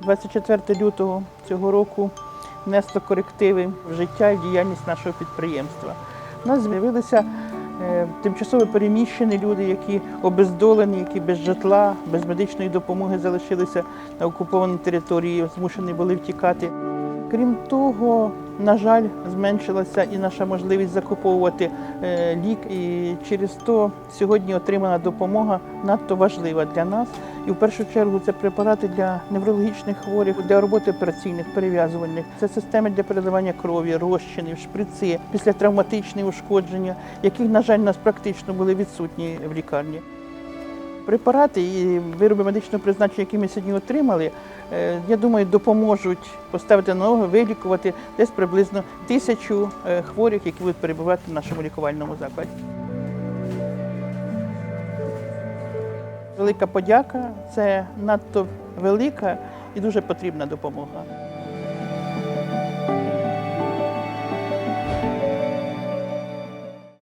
24 лютого цього року внесло корективи в життя і діяльність нашого підприємства. У нас з'явилися е, тимчасово переміщені люди, які обездолені, які без житла, без медичної допомоги залишилися на окупованій території, змушені були втікати. Крім того, на жаль, зменшилася і наша можливість закуповувати е, лік. І через то сьогодні отримана допомога надто важлива для нас. І в першу чергу це препарати для неврологічних хворих, для роботи операційних, перев'язувальних. Це системи для переливання крові, розчинів, шприци, післятравматичні ушкодження, які, на жаль, у нас практично були відсутні в лікарні. Препарати і вироби медичного призначення, які ми сьогодні отримали, е, я думаю, допоможуть поставити на ноги, вилікувати десь приблизно тисячу е, хворих, які будуть перебувати в нашому лікувальному закладі. Велика подяка це надто велика і дуже потрібна допомога.